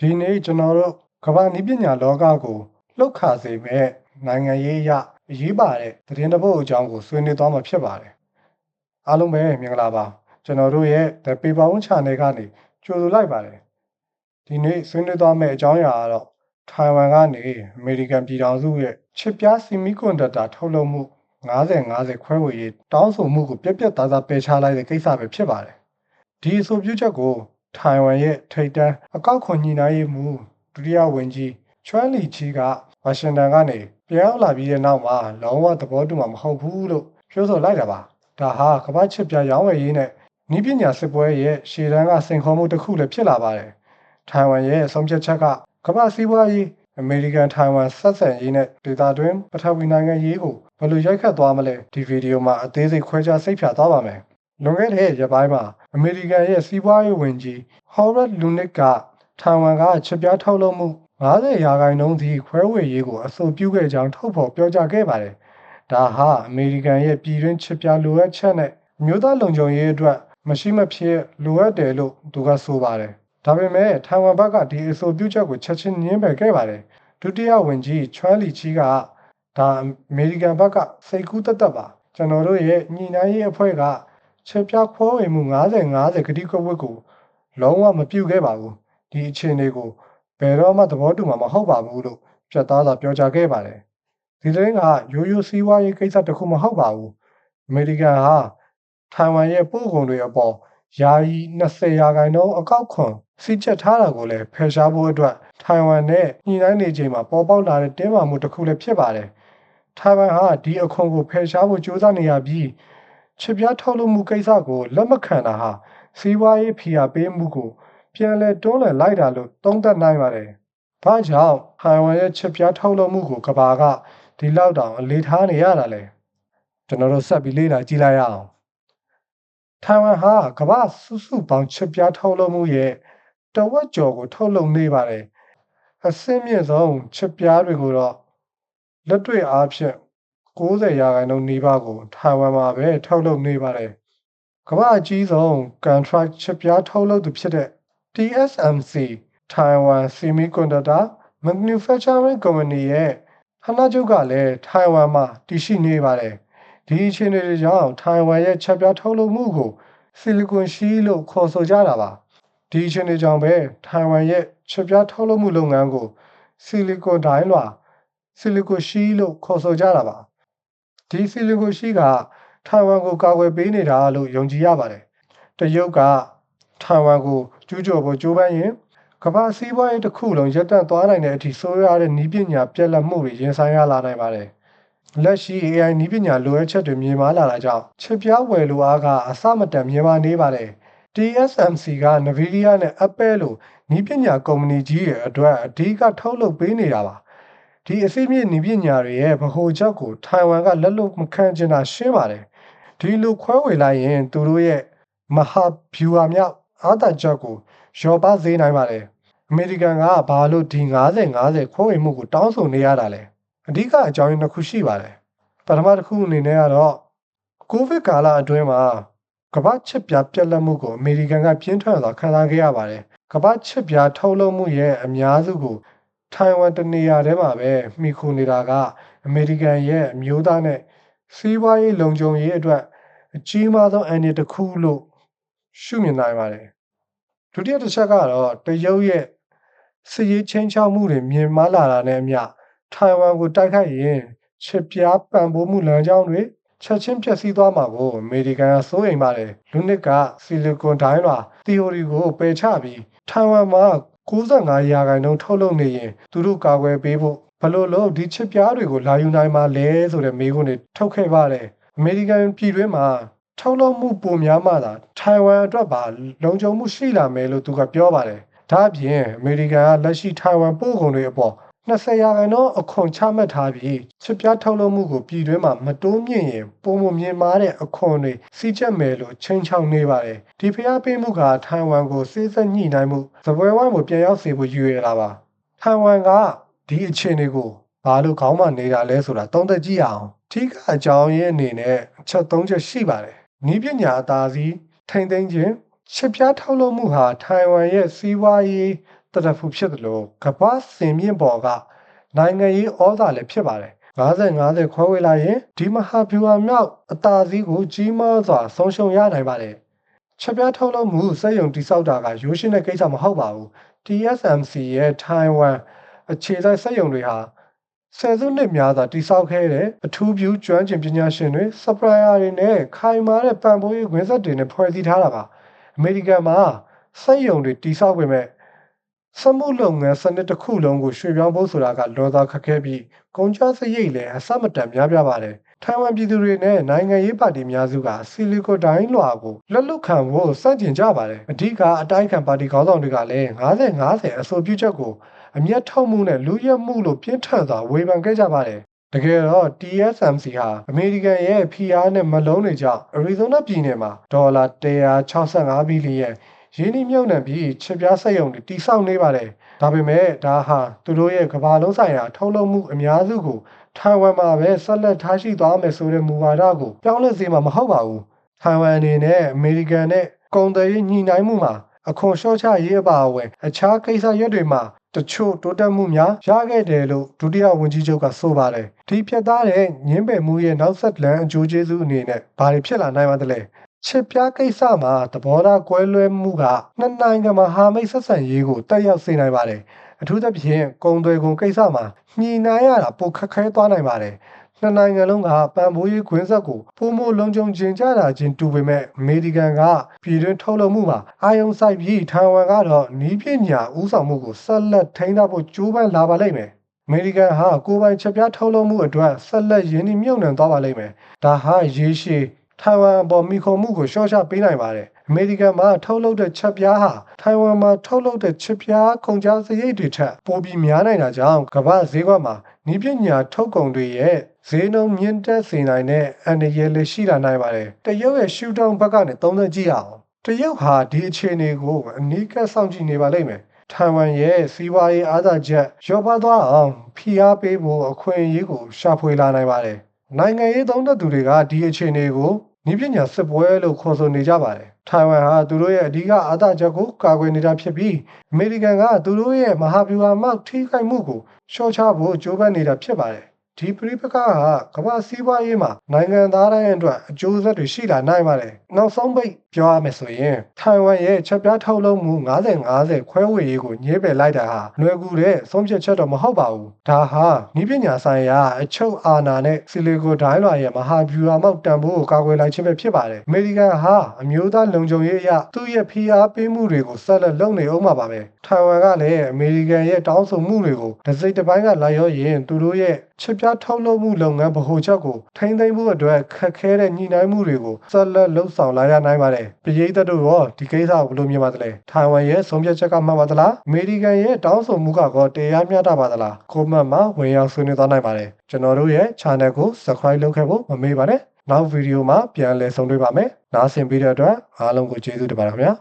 ဒီနေ့ကျွန်တော်တို့ကမ္ဘာနည်းပညာလောကကိုလှုပ်ခါစေမဲ့နိုင်ငံရေးအရအရေးပါတဲ့သတင်းတစ်ပုဒ်အကြောင်းကိုဆွေးနွေးသွားမှာဖြစ်ပါတယ်။အားလုံးပဲမင်္ဂလာပါကျွန်တော်တို့ရဲ့ The Paper One Channel ကနေကြိုဆိုလိုက်ပါတယ်။ဒီနေ့ဆွေးနွေးသွားမယ့်အကြောင်းအရာကတော့ထိုင်ဝမ်ကနေအမေရိကန်ပြည်ထောင်စုရဲ့ချစ်ပြားစီမီကွန်ဒတ်တာထုတ်လုပ်မှု90-90ခွဲဝေရေးတောင်းဆိုမှုကိုပြက်ပြက်သားသားပယ်ချလိုက်တဲ့ကိစ္စပဲဖြစ်ပါတယ်။ဒီအဆိုပြုချက်ကို ထိုင်ဝမ်ရဲ့ထိပ်တန်းအကောက်ခွန်ညှိနှိုင်းရေးမှူးဒုတိယဝန်ကြီးချွမ်းလီချီကဝါရှင်တန်ကနေပြန်ရောက်လာပြီးတဲ့နောက်မှာလုံးဝသဘောတူမှာမဟုတ်ဘူးလို့ပြောဆိုလိုက်တာပါဒါဟာကမ္ဘာချစ်ပြရောင်းဝယ်ရေးနဲ့ဤပညာစစ်ပွဲရဲ့ရှေ့တန်းကစိန်ခေါ်မှုတစ်ခုလည်းဖြစ်လာပါတယ်ထိုင်ဝမ်ရဲ့ဆုံးဖြတ်ချက်ကကမ္ဘာစီးပွားရေးအမေရိကန်ထိုင်ဝမ်ဆက်ဆံရေးနဲ့ဒေသတွင်းပထဝီနိုင်ငံရေးကိုဘယ်လိုရိုက်ခတ်သွားမလဲဒီဗီဒီယိုမှာအသေးစိတ်ခွဲခြားစိတ်ဖြာသွားပါမယ်လွန်ခဲ့တဲ့ရက်ပိုင်းမှာ အမေရိကန်ရဲ့စီးပွားရေးဝန်ကြီး Howard Lutnick ကထိုင်ဝမ်ကချစ်ပြားထုတ်လုပ်မှု90ရာခိုင်နှုန်းစီခွဲဝေရေးကိုအဆိုပြုခဲ့ကြောင်းထုတ်ဖော်ပြောကြားခဲ့ပါတယ်။ဒါဟာအမေရိကန်ရဲ့ပြည်တွင်းချစ်ပြားလိုအပ်ချက်နဲ့အမျိုးသားလုံခြုံရေးအတွက်မရှိမဖြစ်လိုအပ်တယ်လို့သူကဆိုပါတယ်။ဒါပေမဲ့ထိုင်ဝမ်ဘက်ကဒီအဆိုပြုချက်ကိုချက်ချင်းညှင်းပယ်ခဲ့ပါတယ်။ဒုတိယဝန်ကြီးချွမ်းလီချီကဒါအမေရိကန်ဘက်ကစိတ်ကူးတက်တက်ပါကျွန်တော်တို့ရဲ့ညီနိုင်ရေးအဖွဲ့က ချက်ပြခွဲဝေမှု90-90ဂတိကဝတ်ကိုလုံးဝမပြုတ်ခဲ့ပါဘူးဒီအခြေအနေကိုဘယ်တော့မှသဘောတူမှာမဟုတ်ပါဘူးလို့ပြတ်သားစွာပြောကြားခဲ့ပါတယ်ဒီသတင်းကရိုးရိုးစီးပွားရေးကိစ္စတစ်ခုမဟုတ်ပါဘူးအမေရိကန်ဟာထိုင်ဝမ်ရဲ့ပို့ကုန်တွေအပေါ်ယာယီ20ရာခိုင်နှုန်းအကောက်ခွန်စီးချက်ထားတာကိုလည်းဖယ်ရှားဖို့အတွက်ထိုင်ဝမ်နဲ့ညှိနှိုင်းနေချိန်မှာပေါ်ပေါက်လာတဲ့တင်းမာမှုတစ်ခုလည်းဖြစ်ပါတယ်ထိုင်ဝမ်ဟာဒီအခွန်ကိုဖယ်ရှားဖို့ကြိုးစားနေရပြီး ချစ်ပြားထုတ်လုပ်မှုကိစ္စကိုလက်မခံတာဟာစီးပွားရေးဖိအားပေးမှုကိုပြန်လဲတွန်းလှန်လိုက်တာလို့သုံးသပ်နိုင်ပါတယ်။ဘာကြောင့်ဟိုင်ဝမ်ရဲ့ချစ်ပြားထုတ်လုပ်မှုကိုကဘာကဒီလောက်တောင်အလေးထားနေရတာလဲ။ကျွန်တော်တို့ဆက်ပြီးလေ့လာကြည့်လိုက်ရအောင်။ထိုင်ဝမ်ဟာကမ္ဘာစုစုပေါင်းချစ်ပြားထုတ်လုပ်မှုရဲ့တဝက်ကျော်ကိုထုတ်လုပ်နေပါတယ်။အစင်းမြင့်ဆုံးချစ်ပြားတွေကိုတော့လက်တွေ့အားဖြင့် 90ရာခိုင်နှုန်းနီးပါးကိုထိုင်ဝမ်မှာပဲထုတ်လုပ်နေပါတယ်။ကမ္ဘာအကြီးဆုံး contract ချစ်ပြားထုတ်လုပ်သူဖြစ်တဲ့ TSMC Taiwan Semiconductor Manufacturing Company ရဲ့ဌာနချုပ်ကလည်းထိုင်ဝမ်မှာတည်ရှိနေပါတယ်။ဒီအခြေအနေတွေကြောင့်ထိုင်ဝမ်ရဲ့ချက်ပြားထုတ်လုပ်မှုကိုဆီလီကွန်ရှီလို့ခေါ်ဆိုကြတာပါ။ဒီအခြေအနေကြောင့်ပဲထိုင်ဝမ်ရဲ့ချက်ပြားထုတ်လုပ်မှုလုပ်ငန်းကိုဆီလီကွန်ဒိုင်းလွာဆီလီကွန်ရှီလို့ခေါ်ဆိုကြတာပါ။ ဒီဆီလီကွန်ရှီကထိုင်ဝမ်ကိုကာကွယ်ပေးနေတာလို့ယုံကြည်ရပါတယ်။တရုတ်ကထိုင်ဝမ်ကိုကျူးကျော်ဖို့ကြိုးပမ်းရင်ကမ္ဘာစီးပွားရေးတစ်ခုလုံးရပ်တန့်သွားနိုင်တဲ့အထိဆိုးရွားတဲ့နည်းပညာပြက်လက်မှုတွေရင်ဆိုင်ရလာနိုင်ပါတယ်။လက်ရှိ AI နည်းပညာလိုအပ်ချက်တွေမြင်မာလာတာကြောင့်ချစ်ပြားဝယ်လိုအားကအစမတန်မြင်မာနေပါတယ်။ TSMC က Nvidia နဲ့ Apple လိုနည်းပညာကုမ္ပဏီကြီးရဲ့အတွက်အဓိကထုတ်လုပ်ပေးနေတာပါ။ ဒီအစိမ့်မြင့်နည်းပညာတွေရဲ့ဗဟိုချက်ကိုထိုင်ဝမ်ကလက်လွတ်မခံချင်တာရှင်းပါတယ်။ဒီလိုခွဲဝေလိုက်ရင်သူတို့ရဲ့မဟာဗျူဟာမြောက်အားသာချက်ကိုရောပါစေနိုင်ပါတယ်။အမေရိကန်ကဘာလို့ဒီ90 90ခွဲဝေမှုကိုတောင်းဆိုနေရတာလဲ။အဓိကအကြောင်းရင်းတစ်ခုရှိပါတယ်။ပထမတစ်ခုအနေနဲ့ကတော့ကိုဗစ်ကာလအတွင်းမှာကမ္ဘာချစ်ပြပြက်လက်မှုကိုအမေရိကန်ကပြင်းထန်စွာခံစားခဲ့ရပါတယ်။ကမ္ဘာချစ်ပြထုတ်လုပ်မှုရဲ့အများစုကို ထိုင်ဝမ်တနေရာထဲမှာပဲမိခိုနေတာကအမေရိကန်ရဲ့အမျိုးသားနဲ့စီးပွားရေးလုံခြုံရေးအတွက်အကြီးမားဆုံးအန္တရာယ်တစ်ခုလို့ရှုမြင်နိုင်ပါတယ်ဒုတိယတစ်ချက်ကတော့တရုတ်ရဲ့စစ်ရေးချင်းချောက်မှုတွေမြင်မာလာတာနဲ့အမျှထိုင်ဝမ်ကိုတိုက်ခိုက်ရင်ချစ်ပြားပံ့ပိုးမှုလမ်းကြောင်းတွေချက်ချင်းပြည့်စည်သွားမှာကိုအမေရိကန်ကစိုးရိမ်ပါတယ်လူနစ်ကဆီလီကွန်ဒိုင်းလွာ theory ကိုပယ်ချပြီးထိုင်ဝမ်မှာ 95ရာခိုင်နှုန်းထုတ်လုပ်နေရင်သူတို့ကာကွယ်ပေးဖို့ဘလို့လို့ဒီချစ်ပြားတွေကိုလာယူနိုင်မှာလဲဆိုတဲ့မေးခွန်းတွေထုတ်ခဲ့ပါတယ်အမေရိကန်ပြည်တွင်းမှာထုတ်လုပ်မှုပိုများမှသာထိုင်ဝမ်အတွက်ပါလုံခြုံမှုရှိလာမယ်လို့သူကပြောပါတယ်။ဒါ့အပြင်အမေရိကန်ကလက်ရှိထိုင်ဝမ်ပို့ကုန်တွေအပေါ် 20ရာခိုင်နှုန်းအခွန်ချမှတ်ထားပြီးချစ်ပြားထုတ်လုပ်မှုကိုပြည်တွင်းမှာမတိုးမြင့်ရင်ပုံမမြင်မာတဲ့အခွန်တွေစီးချက်မယ်လို့ချိန်ချောက်နေပါတယ်။ဒီဖျားပေးမှုကထိုင်ဝမ်ကိုစေးစက်ညှိနှိုင်းမှုသပွဲဝိုင်းကိုပြန်ရောက်စေဖို့ရည်ရွယ်လာပါ။ထိုင်ဝမ်ကဒီအခြေအနေကိုဘာလို့ခေါင်းမနေတာလဲဆိုတာသုံးသပ်ကြည့်အောင်။ထိကအကြောင်းရင်းအနေနဲ့အချက်၃ချက်ရှိပါတယ်နီးပညာအသာစီးထိမ့်သိမ်းခြင်းချစ်ပြားထုတ်လုပ်မှုဟာထိုင်ဝမ်ရဲ့စီးပွားရေး တရဖူဖြစ်တယ်လို့ကမ္ဘာစင်မြင့်ပေါ်ကနိုင်ငံရေးဩဇာလည်းဖြစ်ပါတယ်50 50ခွဲဝေလိုက်ရင်ဒီမဟာဗျူဟာမြောက်အသာစီးကိုကြီးမားစွာဆုံးရှုံးရနိုင်ပါတယ်ချက်ပြားထုတ်လုပ်မှုစက်ယုံတိစောက်တာကရိုးရှင်းတဲ့ကိစ္စမဟုတ်ပါဘူး TSMC ရဲ့ Taiwan အခြေစိုက်စက်ယုံတွေဟာဆယ်စုနှစ်များစွာတိစောက်ခဲ့တဲ့အထူးပြုကျွမ်းကျင်ပညာရှင်တွေ supplier တွေနဲ့ခိုင်မာတဲ့ပံ့ပိုးရေးဝင်ဆက်တွေနဲ့ဖွဲ့စည်းထားတာပါအမေရိကန်မှာစက်ယုံတွေတိစောက်ပေမဲ့ စက်မှုလုပ်ငန်းစနစ်တစ်ခုလုံးကိုရွှေ့ပြောင်းဖို့ဆိုတာကလောသာခက်ခဲပြီးကုန်ကျစရိတ်လည်းအဆမတန်များပြားပါတယ်ထိုင်ဝမ်ပြည်သူတွေနဲ့နိုင်ငံရေးပါတီများစုကဆီလီကိုတိုင်းလွှာကိုလက်လွတ်ခံဖို့စန့်ကျင်ကြပါတယ်အဓိကအတိုက်ခံပါတီခေါင်းဆောင်တွေကလည်း90-90အဆိုပြုချက်ကိုအမျက်ထုတ်မှုနဲ့လူရက်မှုလို့ပြင်းထန်စွာဝေဖန်ခဲ့ကြပါတယ်တကယ်တော့ TSMC ဟာအမေရိကန်ရဲ့ PR နဲ့မလုံးတွေကြောင့်အရီဇိုနာပြည်နယ်မှာဒေါ်လာ165ဘီလီယံ ရင်းနှီးမြှုပ်နှံပြီးချစ်ပြားစက်ရုံတွေတိစောက်နေပါတယ်။ဒါပေမဲ့ဒါဟာသူတို့ရဲ့ကမ္ဘာလုံးဆိုင်ရာထုတ်လုပ်မှုအများစုကိုထိုင်ဝမ်မှာပဲဆက်လက်ထားရှိသွားမယ်ဆိုတဲ့မူဝါဒကိုပြောင်းလဲစေမှာမဟုတ်ပါဘူး။ထိုင်ဝမ်အနေနဲ့အမေရိကန်နဲ့ကုန်သွယ်ရေးညှိနှိုင်းမှုမှာအခွန်လျှော့ချရေးအပါအဝင်အခြားကိစ္စရပ်တွေမှာတချို့တိုးတက်မှုများရခဲ့တယ်လို့ဒုတိယဝန်ကြီးချုပ်ကဆိုပါတယ်။ဒီဖြတ်သားတဲ့ညင်းပယ်မှုရဲ့နောက်ဆက်လမ်းအကျိုးကျေးဇူးအနေနဲ့ဘာတွေဖြစ်လာနိုင်ပါသလဲ။ ချစ်ပြားကိစ္စမှာသဘောထားကွဲလွဲမှုကနှစ်နိုင်ငံမဟာမိတ်ဆက်ဆံရေးကိုတက်ရောက်စေနိုင်ပါတယ်။အထူးသဖြင့်ကုန်သွယ်ကုန်ကိစ္စမှာညှိနှိုင်းရတာပိုခက်ခဲသွားနိုင်ပါတယ်။နှစ်နိုင်ငံလုံးကပံ့ပိုးရေးခွင့်ဆက်ကိုပုံမလုံးကြုံကျင်ကြတာချင်းတူပေမဲ့အမေရိကန်ကပြည်တွင်းထုတ်လုပ်မှုမှာအာယုံဆိုင်ပြီးထိုင်ဝမ်ကတော့နီးပညာဥဆောင်မှုကိုဆက်လက်ထိန်းထားဖို့ကြိုးပမ်းလာပါလိမ့်မယ်။အမေရိကန်ဟာကိုယ်ပိုင်ချက်ပြားထုတ်လုပ်မှုအတွက်ဆက်လက်ရင်းနှီးမြှုပ်နှံသွားပါလိမ့်မယ်။ဒါဟာရေရှည် ထိုင်ဝမ်အပေါ်မိခုံမှုကိုရှော့ချပေးနိုင်ပါတယ်။အမေရိကန်မှာထုတ်လုပ်တဲ့ချက်ပြားဟာထိုင်ဝမ်မှာထုတ်လုပ်တဲ့ချက်ပြားကုန်ကျစရိတ်တွေထက်ပိုပြီးများနိုင်တာကြောင့်ကမ္ဘာဈေးကွက်မှာနီးပညာထုတ်ကုန်တွေရဲ့ဈေးနှုန်းမြင့်တက်စေနိုင်တဲ့အန္တရာယ်လည်းရှိလာနိုင်ပါတယ်။တရုတ်ရဲ့ရှူတောင်းဘက်ကနေသုံးသပ်ကြည့်ရအောင်။တရုတ်ဟာဒီအခြေအနေကိုအနီးကပ်စောင့်ကြည့်နေပါလိမ့်မယ်။ထိုင်ဝမ်ရဲ့စီးပွားရေးအားသာချက်ရောပါသွားအောင်ဖိအားပေးဖို့အခွင့်အရေးကိုရှာဖွေလာနိုင်ပါတယ်။ နိုင်ငံရေးသုံးသပ်သူတွေကဒီအခြေအနေကိုနည်းပညာစစ်ပွဲလို့ခေါ်ဆိုနေကြပါတယ်။ထိုင်ဝမ်ဟာသူတို့ရဲ့အဓိကအာသာချက်ကိုကာကွယ်နေတာဖြစ်ပြီးအမေရိကန်ကသူတို့ရဲ့မဟာဗျူဟာမှထိခိုက်မှုကိုရှော့ချဖို့ကြိုးပမ်းနေတာဖြစ်ပါတယ်။ဒီပရိပကကကမ္ဘာစီးပွားရေးမှာနိုင်ငံသားတိုင်းအတွက်အကျိုးဆက်တွေရှိလာနိုင်ပါတယ်။နောက်ဆုံးပိတ် ပြောရမယ်ဆိုရင်ထိုင်ဝမ်ရဲ့ချက်ပြားထုတ်လုပ်မှု90-50ခွဲဝေရေးကိုညှိပယ်လိုက်တာဟာလွယ်ကူတဲ့ဆုံးဖြတ်ချက်တော့မဟုတ်ပါဘူး။ဒါဟာနည်းပညာဆိုင်ရာအချုပ်အာဏာနဲ့ဆီလီကိုဒိုင်းလွာရဲ့မဟာဗျူဟာမောက်တန်ဖိုးကိုကာကွယ်လိုက်ခြင်းပဲဖြစ်ပါတယ်။အမေရိကန်ဟာအမျိုးသားလုံခြုံရေးအရသူ့ရဲ့ဖိအားပေးမှုတွေကိုဆက်လက်လုပ်နေအောင်ပါပဲ။ထိုင်ဝမ်ကလည်းအမေရိကန်ရဲ့တောင်းဆိုမှုတွေကိုတစ်စိတ်တစ်ပိုင်းကလိုက်ရောရင်သူတို့ရဲ့ချက်ပြားထုတ်လုပ်မှုလုပ်ငန်းဗဟိုချက်ကိုထိန်းသိမ်းဖို့အတွက်ခက်ခဲတဲ့ညှိနှိုင်းမှုတွေကိုဆက်လက်လှုပ်ဆောင်လာရနိုင်ပါတယ်။ပြည်သက်တို့ရောဒီကိစ္စကိုဘယ်လိုမြင်ပါသလဲ။ထိုင်ဝမ်ရဲ့ဆုံးဖြတ်ချက်ကမှန်ပါသလား။အမေရိကန်ရဲ့တောင်းဆိုမှုကတော့တရားမျှတပါသလား။ကွန်မန့်မှာဝင်ရောက်ဆွေးနွေးသွားနိုင်ပါတယ်။ကျွန်တော်တို့ရဲ့ channel ကို subscribe လုပ်ခဲ့ဖို့မမေ့ပါနဲ့။နောက်ဗီဒီယိုမှာပြန်လည်ဆုံတွေ့ပါမယ်။နားဆင်ပေးတဲ့အတွက်အားလုံးကိုကျေးဇူးတင်ပါတယ်ခင်ဗျာ။